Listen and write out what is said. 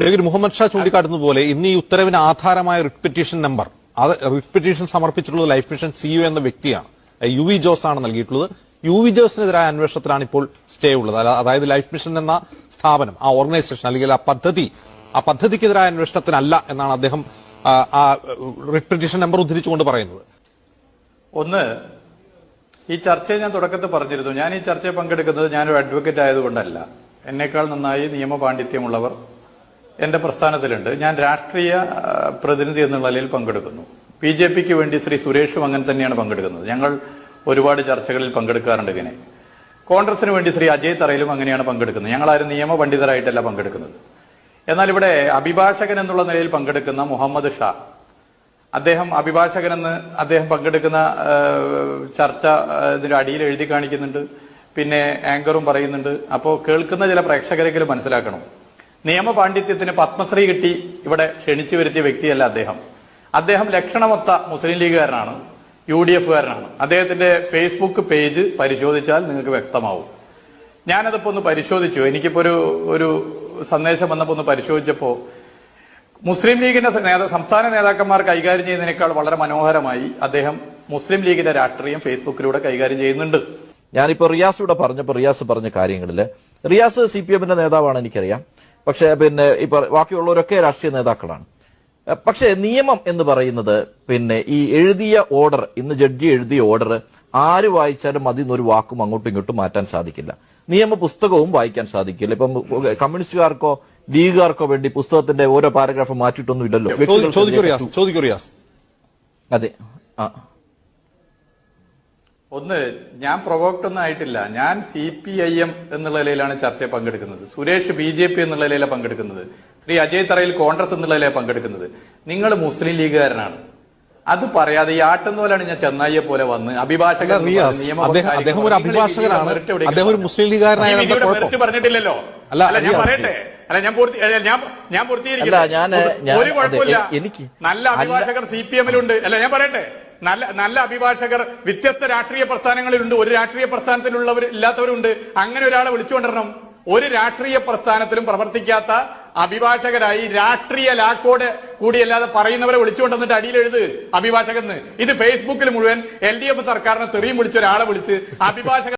David Muhammad Shah ചൂണ്ടിക്കാട്ടുന്നത് പോലെ ഇന്ന് ഈ ഉത്തരവിന് ആധാരമായ റിട്ട് പെറ്റീഷൻ നമ്പർ. അത് writ petition Life Mission CEO എന്ന വ്യക്തിയാണ്. യു വി ജോസ് ആണ് നൽകിയിട്ടുള്ളത്. യു വി ജോസിനെതിരായ അന്വേഷണത്തിലാണ് ഇപ്പോൾ സ്റ്റേ ഉള്ളത്. അതായത് ലൈഫ് മിഷൻ എന്ന സ്ഥാപനം ആ ഓർഗനൈസേഷൻ അല്ലെങ്കിൽ ആ പദ്ധതി ആ പദ്ധതിക്കെതിരായ അന്വേഷണത്തിനല്ല എന്നാണ് അദ്ദേഹം ആ, റിട്ട് പെറ്റീഷൻ നമ്പർ ഉദ്ധരിച്ചുകൊണ്ട് പറയുന്നത്. ഒന്ന് ഈ ചർച്ചയെ ഞാൻ തുടക്കത്തിൽ പറഞ്ഞിരുന്നു. ഞാൻ ഈ ചർച്ചയിൽ പങ്കെടുക്കുന്നത് ഞാനൊരു അഡ്വക്കേറ്റ് ആയതുകൊണ്ടല്ല. എന്നേക്കാൾ നന്നായി നിയമ പാണ്ഡിത്യമുള്ളവർ എന്റെ പ്രസ്ഥാനത്തിലുണ്ട്. ഞാൻ രാഷ്ട്രീയ പ്രതിനിധി എന്നുള്ള നിലയിൽ പങ്കെടുക്കുന്നു. ബി ജെ പിക്ക് വേണ്ടി ശ്രീ സുരേഷും അങ്ങനെ തന്നെയാണ് പങ്കെടുക്കുന്നത്. ഞങ്ങൾ ഒരുപാട് ചർച്ചകളിൽ പങ്കെടുക്കാറുണ്ട് ഇങ്ങനെ. കോൺഗ്രസിന് വേണ്ടി ശ്രീ അജയ് തറയിലും അങ്ങനെയാണ് പങ്കെടുക്കുന്നത്. ഞങ്ങൾ ആരും നിയമ പണ്ഡിതരായിട്ടല്ല പങ്കെടുക്കുന്നത്. എന്നാൽ ഇവിടെ അഭിഭാഷകൻ എന്നുള്ള നിലയിൽ പങ്കെടുക്കുന്ന മുഹമ്മദ് ഷാ. അദ്ദേഹം അഭിഭാഷകനെന്ന് അദ്ദേഹം പങ്കെടുക്കുന്ന ചർച്ച ഇതിന്റെ അടിയിൽ എഴുതി കാണിക്കുന്നുണ്ട്. പിന്നെ ആങ്കറും പറയുന്നുണ്ട്. അപ്പോൾ കേൾക്കുന്ന ചില പ്രേക്ഷകരെങ്കിലും മനസ്സിലാക്കണം. നിയമ പാണ്ഡിത്യത്തിന് പത്മശ്രീ കിട്ടി ഇവിടെ ക്ഷണിച്ചു വരുത്തിയ വ്യക്തിയല്ല അദ്ദേഹം. അദ്ദേഹം ലക്ഷണമൊത്ത മുസ്ലിം ലീഗുകാരനാണ് യു ഡി എഫുകാരനാണ് അദ്ദേഹത്തിന്റെ ഫേസ്ബുക്ക് പേജ് പരിശോധിച്ചാൽ നിങ്ങൾക്ക് വ്യക്തമാവും. ഞാനതിപ്പോ ഒന്ന് പരിശോധിച്ചു. എനിക്കിപ്പോ ഒരു ഒരു സന്ദേശം വന്നപ്പോ ഒന്ന് പരിശോധിച്ചപ്പോ മുസ്ലിം ലീഗിന്റെ നേതാ സംസ്ഥാന നേതാക്കന്മാർ കൈകാര്യം ചെയ്യുന്നതിനേക്കാൾ വളരെ മനോഹരമായി അദ്ദേഹം മുസ്ലിം ലീഗിന്റെ രാഷ്ട്രീയം ഫേസ്ബുക്കിലൂടെ കൈകാര്യം ചെയ്യുന്നുണ്ട്. ഞാനിപ്പോ റിയാസ് ഇവിടെ പറഞ്ഞപ്പോ റിയാസ് പറഞ്ഞ കാര്യങ്ങളിൽ റിയാസ് സി പി എമ്മിന്റെ നേതാവാണ് എനിക്കറിയാം പക്ഷെ പിന്നെ ഇപ്പൊ ബാക്കിയുള്ളവരൊക്കെ രാഷ്ട്രീയ നേതാക്കളാണ്. പക്ഷെ നിയമം എന്ന് പറയുന്നത് പിന്നെ ഈ എഴുതിയ ഓർഡർ ഇന്ന് ജഡ്ജി എഴുതിയ ഓർഡർ ആര് വായിച്ചാലും അതിൽ നിന്നൊരു വാക്കും അങ്ങോട്ടും ഇങ്ങോട്ടും മാറ്റാൻ സാധിക്കില്ല. നിയമ പുസ്തകവും വായിക്കാൻ സാധിക്കില്ല. ഇപ്പം കമ്മ്യൂണിസ്റ്റുകാർക്കോ ലീഗുകാർക്കോ വേണ്ടി പുസ്തകത്തിന്റെ ഓരോ പാരഗ്രാഫ് മാറ്റിയിട്ടൊന്നും ഇല്ലല്ലോ. അതെ. ആ. ഒന്ന് ഞാൻ പ്രൊവോക്ട് ഒന്നും ആയിട്ടില്ല. ഞാൻ സി പി ഐ എം എന്നുള്ള നിലയിലാണ് ചർച്ചയിൽ പങ്കെടുക്കുന്നത്. സുരേഷ് ബി ജെ പി എന്നുള്ള നിലയിലാണ് പങ്കെടുക്കുന്നത്. ശ്രീ അജയ് തറയിൽ കോൺഗ്രസ് എന്നുള്ള നിലയിലാണ് പങ്കെടുക്കുന്നത്. നിങ്ങൾ മുസ്ലിം ലീഗുകാരനാണ്. അത് പറയാതെ ഈ ആട്ടം പോലാണ് ഞാൻ ചെന്നായിയെ പോലെ വന്ന് അഭിഭാഷകർ അദ്ദേഹം- ഒരു അഭിഭാഷകനാണ്. അദ്ദേഹം ഒരു മുസ്ലിം ലീഗുകാരനായ പറഞ്ഞിട്ടില്ലല്ലോ. അല്ല, ഞാൻ പറയട്ടെ. അല്ല ഞാൻ പൂർത്തി ഞാൻ ഞാൻ പൂർത്തീകരിക്കില്ല അല്ല, ഞാൻ- ഒരു കുഴപ്പമില്ല. എനിക്ക് നല്ല അഭിഭാഷകർ സി പി എമ്മിലുണ്ട് അല്ല ഞാൻ പറയട്ടെ. നല്ല നല്ല അഭിഭാഷകർ വ്യത്യസ്ത രാഷ്ട്രീയ പ്രസ്ഥാനങ്ങളിലുണ്ട്. ഒരു രാഷ്ട്രീയ പ്രസ്ഥാനത്തിലുള്ളവർ ഇല്ലാത്തവരുണ്ട്. അങ്ങനെ ഒരാളെ വിളിച്ചുകൊണ്ടിരണം. ഒരു രാഷ്ട്രീയ പ്രസ്ഥാനത്തിലും പ്രവർത്തിക്കാത്ത അഭിഭാഷകരായി രാഷ്ട്രീയ ലാക്കോട് കൂടിയല്ലാതെ പറയുന്നവരെ വിളിച്ചുകൊണ്ടുവന്നിട്ട് അടിയിൽ എഴുത് അഭിഭാഷകന്ന് ഇത് ഫേസ്ബുക്കിൽ മുഴുവൻ എൽ സർക്കാരിനെ തെറിയും വിളിച്ച ഒരാളെ വിളിച്ച് അഭിഭാഷകർ